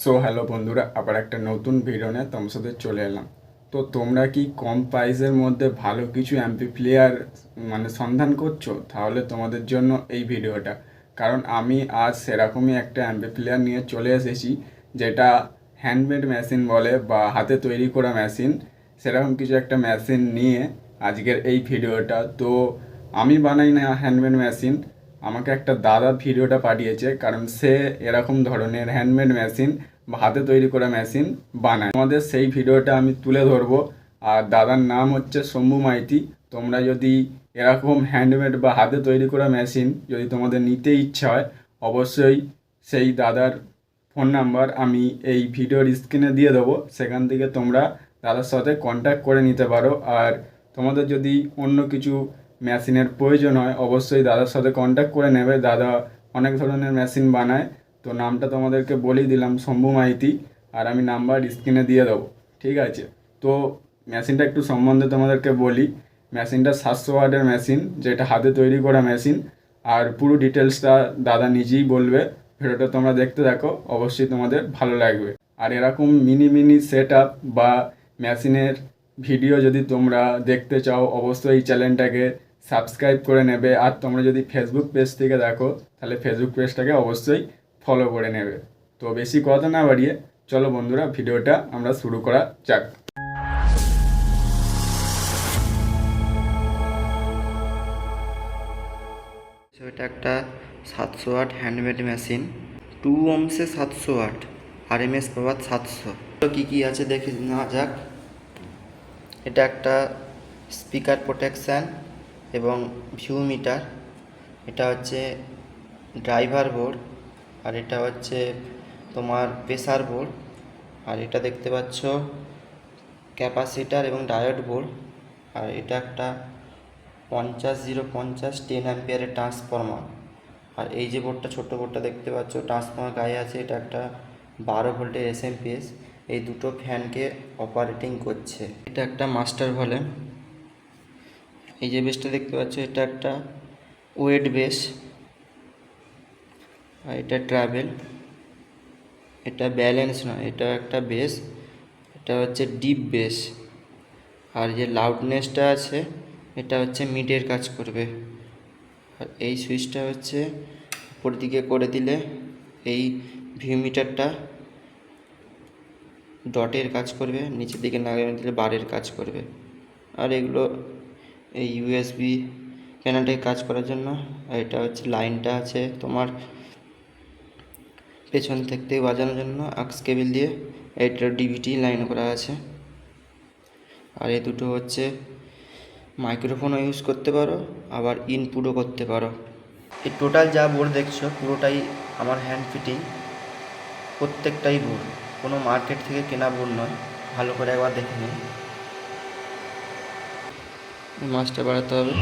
So hello বন্ধুরা, আবার একটা নতুন ভিডিও নিয়ে তোমার সাথে চলে এলাম। তো তোমরা কি কম প্রাইসের মধ্যে ভালো কিছু এমপি প্লেয়ার মানে সন্ধান করছ? তাহলে তোমাদের জন্য এই ভিডিওটা কারণ আমি আজ সেরকমই একটা এমপি প্লেয়ার নিয়ে চলে এসেছি, যেটা হ্যান্ডমেড মেশিন বলে বা হাতে তৈরি করা মেশিন সেরকম কিছু একটা মেশিন নিয়ে আজকের এই ভিডিওটা তো আমি বানাই না হ্যান্ডমেড মেশিন আমাকে একটা দাদা ভিডিওটা পাঠিয়েছে, কারণ সে এরকম ধরনের হ্যান্ডমেড মেশিন বা হাতে তৈরি করা মেশিন বানায়। আমাদের সেই ভিডিওটা আমি তুলে ধরবো। আর দাদার নাম হচ্ছে শম্ভু মাইতি। তোমরা যদি এরকম হ্যান্ডমেড বা হাতে তৈরি করা মেশিন যদি তোমাদের নিতে ইচ্ছা হয়, অবশ্যই সেই দাদার ফোন নাম্বার আমি এই ভিডিওর স্ক্রিনে দিয়ে দেবো। সেখান থেকে তোমরা দাদার সাথে কন্ট্যাক্ট করে নিতে পারো। আর তোমাদের যদি অন্য কিছু মেশিনের প্রয়োজন হয়, অবশ্যই দাদার সাথে কন্ট্যাক্ট করে নেবে। দাদা অনেক ধরনের মেশিন বানায়। তো নামটা তোমাদেরকে বলেই দিলাম, শম্ভু মাইতি, আর আমি নাম্বার স্ক্রিনে দিয়ে দেবো। ঠিক আছে? তো মেশিনটা একটু সম্বন্ধে তোমাদেরকে বলি। মেশিনটা সাতশো ওয়াটের মেশিন, যেটা হাতে তৈরি করা মেশিন। আর পুরো ডিটেলসটা দাদা নিজেই বলবে। ভিডিওটা তোমরা দেখতে থাকো, অবশ্যই তোমাদের ভালো লাগবে। আর এরকম মিনি মিনি সেট বা মেশিনের ভিডিও যদি তোমরা দেখতে চাও, অবশ্যই এই চ্যানেলটাকে সাবস্ক্রাইব করে নেবে। আর তোমরা যদি ফেসবুক পেজ থেকে দেখো, তাহলে ফেসবুক পেজটাকে অবশ্যই ফলো করে নেবে। তো বেশি কথা না বাড়িয়ে, চলো বন্ধুরা, ভিডিওটা আমরা শুরু করা যাক। এটা একটা সাতশো আট হ্যান্ডমেড মেশিন টু ওমসে সাতশো আট আর এম এস পাওয়ার সাতশো। কী কী আছে দেখে নেওয়া যাক। এটা একটা স্পিকার প্রোটেকশান এবং ভিউ মিটার এটা হচ্ছে ড্রাইভার বোর্ড আর এটা হচ্ছে তোমার প্রেসার বোর্ড আর এটা দেখতে পাচ্ছ ক্যাপাসিটার এবং ডায়োড বোর্ড আর এটা একটা পঞ্চাশ জিরো পঞ্চাশ টেন অ্যাম্পিয়ারের ট্রান্সফর্মার আর এই যে বোর্ডটা ছোট্ট বোর্ডটা দেখতে পাচ্ছ ট্রান্সফর্মার গায়ে আছে, এটা একটা বারো ভোল্টের এস এই দুটো ফ্যানকে অপারেটিং করছে। এটা একটা মাস্টার ভলে এই যে বেসটা দেখতে পাচ্ছ, এটা একটা ওয়েট বেস। আর এটা ট্রাভেল। এটা ব্যালেন্স নয়, এটা একটা বেস। এটা হচ্ছে ডিপ বেস। আর যে লাউডনেসটা আছে, এটা হচ্ছে মিডের কাজ করবে। আর এই সুইচটা হচ্ছে উপর দিকে করে দিলে এই ভিউ মিটারটা ডটের কাজ করবে, নিচের দিকে লাগানো দিলে বারের কাজ করবে। আর এগুলো এই ইউএসবি প্যানেলটাকে কাজ করার জন্য। আর এটা হচ্ছে লাইনটা আছে তোমার পেছন থেকে বাজানোর জন্য, আক্স কেবিল দিয়ে। এটা ডিভিটি লাইন করা আছে। আর এই দুটো হচ্ছে মাইক্রোফোনও ইউজ করতে পারো, আবার ইনপুটও করতে পারো। এই টোটাল যা বোর্ড দেখছ, পুরোটাই আমার হ্যান্ড ফিটিং প্রত্যেকটাই বোর্ড কোনো মার্কেট থেকে কেনা বোর্ড নয়। ভালো করে একবার দেখে নিন মাছটা বাড়াতে হবে।